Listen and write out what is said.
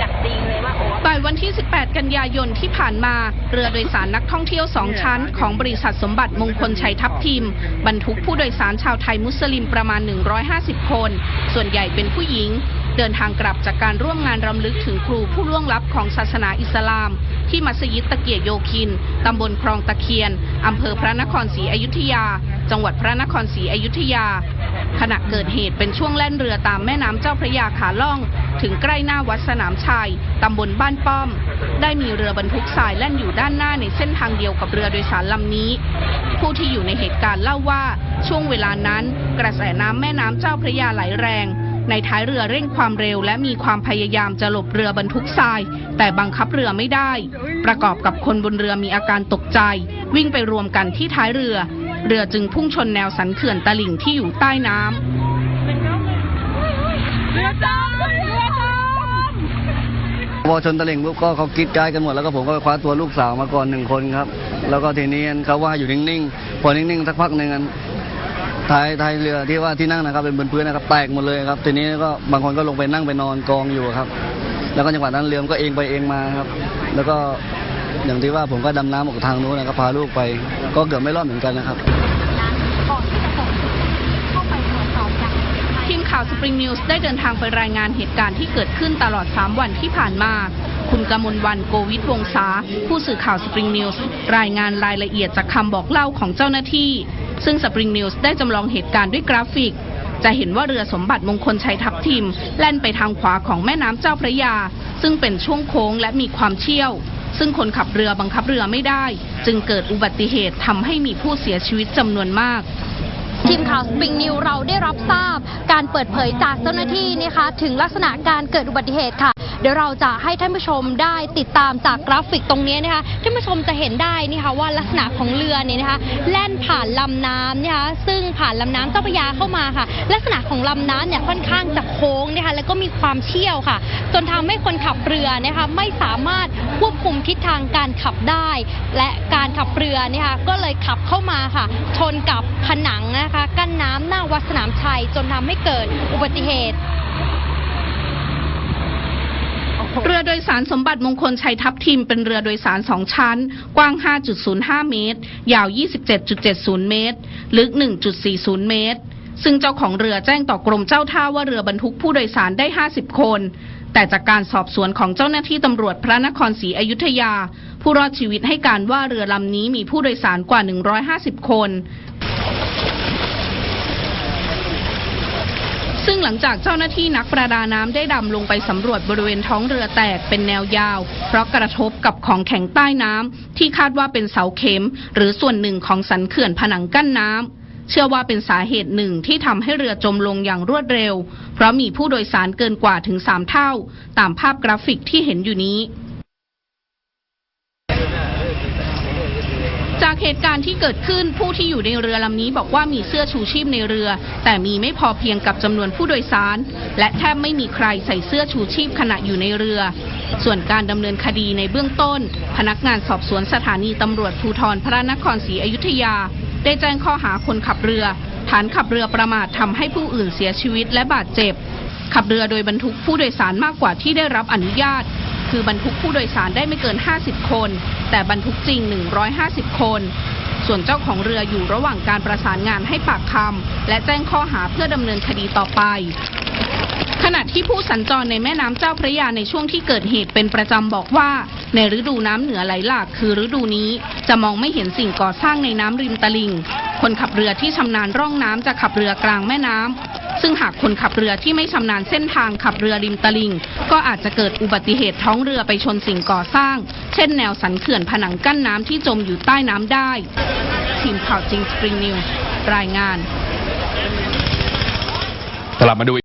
จากจริงเลยว่าโอ้บ่ายวันที่ 18 กันยายนที่ผ่านมา เรือโดยสารนักท่องเที่ยวสองชั้น ของบริษัทสมบัติมงคลชัยทัพทิมบรรทุกผู้โดยสารชาวไทยมุสลิมประมาณ 150 คน ส่วนใหญ่เป็นผู้หญิง เดินทางกลับจากการร่วมงานรำลึกถึงครูผู้ล่วงลับของศาสนาอิสลาม ที่มัสยิดตะเกียโยคิน ตำบลคลองตะเคียน อำเภอพระนครศรีอยุธยา จังหวัดพระนครศรีอยุธยา ขณะเกิดเหตุเป็นช่วงแล่นเรือตามแม่น้ำเจ้าพระยาขาล่อง ถึงใกล้หน้าวัดสนามชัยตำบลบ้านป้อม ได้มีเรือบรรทุกทรายแล่นอยู่ด้านหน้าในเส้นทางเดียวกับเรือโดยสารลำนี้ ผู้ที่อยู่ในเหตุการณ์เล่าว่าช่วงเวลานั้น กระแสน้ำแม่น้ำเจ้าพระยาไหลแรงในท้ายเรือเร่งความเร็วและมีความพยายามจะหลบเรือบรรทุกทราย แต่บังคับเรือไม่ได้ ประกอบกับคนบนเรือมีอาการตกใจ วิ่งไปรวมกันที่ท้ายเรือ เรือจึงพุ่งชนแนวสันเขื่อนตลิ่งที่อยู่ใต้น้ำเรือจมเรือจมพอชนตะเล่งปุ๊บก็เขากรีดกายกันหมดแล้วก็ผมก็คว้าตัวลูกสาวมาก่อนหนึ่งคนครับ แล้วก็ทีนี้เขาว่าอยู่นิ่งๆพอนิ่งๆสักพักหนึ่งอันท้ายท้ายเรือที่ว่าที่นั่งนะครับเป็นบนพื้นนะครับแตกหมดเลยครับ ทีนี้ก็บางคนก็ลงไปนั่งไปนอนกองอยู่ครับ แล้วก็จังหวะนั้นเรือก็เองไปเองมาครับ แล้วก็อย่างที่ว่าผมก็ดำน้ำออกทางนู้นนะครับพาลูกไป ก็เกือบไม่รอดเหมือนกันนะครับ ก่อนที่จะส่งเข้าไปตรวจสอบอย่าง ทีมข่า วสปริงนิวส์ได้เดินทางไปรายงานเหตุการณ์ที่เกิดขึ้นตลอด 3 วันที่ผ่านมา คุณกมลวันโกวิทวงศาผู้สื่อข่าวสปริงนิวส์รายงานรายละเอียดจากคำบอกเล่าของเจ้าหน้าที่ ซึ่งสปริงนิวส์ได้จำลองเหตุการณ์ด้วยกราฟิก จะเห็นว่าเรือสมบัติมงคลชัยทัพทิม แล่นไปทางขวาของแม่น้ำเจ้าพระยา ซึ่งเป็นช่วงโค้งและมีความเชี่ยว ซึ่งคนขับเรือบังคับเรือไม่ได้ จึงเกิดอุบัติเหตุทำให้มีผู้เสียชีวิตจำนวนมาก ทีมข่าวสปริงนิวเราได้รับทราบการเปิดเผยจากเจ้าหน้าที่นะคะถึงลักษณะการเกิดอุบัติเหตุค่ะ เดี๋ยวเราจะให้ท่านผู้ชมได้ติดตามจากกราฟิกตรงนี้นะคะท่านผู้ชมจะเห็นได้นี่ค่ะว่าลักษณะของเรือเนี่ยนะคะแล่นผ่านลำน้ำนะคะซึ่งผ่านลำน้ำเจ้าพระยาเข้ามาค่ะ ลักษณะของลำน้ำเนี่ยค่อนข้างจะโค้งนะคะแล้วก็มีความเชี่ยวค่ะ จนทำให้คนขับเรือนะคะไม่สามารถควบคุมทิศทางการขับได้ และการขับเรือเนี่ยค่ะก็เลยขับเข้ามาค่ะ ชนกับผนังนะคะ กั้นน้ำหน้าวัดสนามชัยจนทำให้เกิดอุบัติเหตุ เรือโดยสารสมบัติมงคลชัยทัพทิมเป็นเรือโดยสารสองชั้น กว้าง 5.05 เมตร ยาว 27.70 เมตร ลึก 1.40 เมตร ซึ่งเจ้าของเรือแจ้งต่อกรมเจ้าท่าว่าเรือบรรทุกผู้โดยสารได้ 50 คน แต่จากการสอบสวนของเจ้าหน้าที่ตำรวจพระนครศรีอยุธยา ผู้รอดชีวิตให้การว่าเรือลำนี้มีผู้โดยสารกว่า 150 คน ซึ่งหลังจากเจ้าหน้าที่นักประดาน้ำได้ดำลงไปสำรวจบริเวณท้องเรือแตกเป็นแนวยาว เพราะกระทบกับของแข็งใต้น้ำที่คาดว่าเป็นเสาเข็ม หรือส่วนหนึ่งของสันเขื่อนผนังกั้นน้ำเชื่อว่าเป็นสาเหตุหนึ่งที่ทำให้เรือจมลงอย่างรวดเร็ว เพราะมีผู้โดยสารเกินกว่าถึง 3 เท่า ตามภาพกราฟิกที่เห็นอยู่นี้ จากเหตุการณ์ที่เกิดขึ้นผู้ที่อยู่ในเรือลำนี้บอกว่ามีเสื้อชูชีพในเรือ แต่มีไม่พอเพียงกับจำนวนผู้โดยสาร และแทบไม่มีใครใส่เสื้อชูชีพขณะอยู่ในเรือ ส่วนการดำเนินคดีในเบื้องต้น พนักงานสอบสวนสถานีตำรวจภูธรพระนครศรีอยุธยา ได้แจ้งข้อหาคนขับเรือ ฐานขับเรือประมาททำให้ผู้อื่นเสียชีวิตและบาดเจ็บ ขับเรือโดยบรรทุกผู้โดยสารมากกว่าที่ได้รับอนุญาต คือบรรทุกผู้โดยสารได้ไม่เกิน 50 คน แต่บรรทุกจริง 150 คน ส่วนเจ้าของเรืออยู่ระหว่างการประสานงานให้ปากคำและแจ้งข้อหาเพื่อดำเนินคดีต่อไปขณะที่ผู้สัญจรในแม่น้ำเจ้าพระยาในช่วงที่เกิดเหตุเป็นประจำบอกว่า ในฤดูน้ำเหนือไหลหลากคือฤดูนี้ จะมองไม่เห็นสิ่งก่อสร้างในน้ำริมตลิ่ง คนขับเรือที่ชำนาญร่องน้ำจะขับเรือกลางแม่น้ำ ซึ่งหากคนขับเรือที่ไม่ชำนาญเส้นทางขับเรือริมตลิ่ง ก็อาจจะเกิดอุบัติเหตุท้องเรือไปชนสิ่งก่อสร้าง เช่นแนวสันเขื่อนผนังกั้นน้ำที่จมอยู่ใต้น้ำได้ ทีมข่าวจริงสปริงนิวรายงานกลับมาดู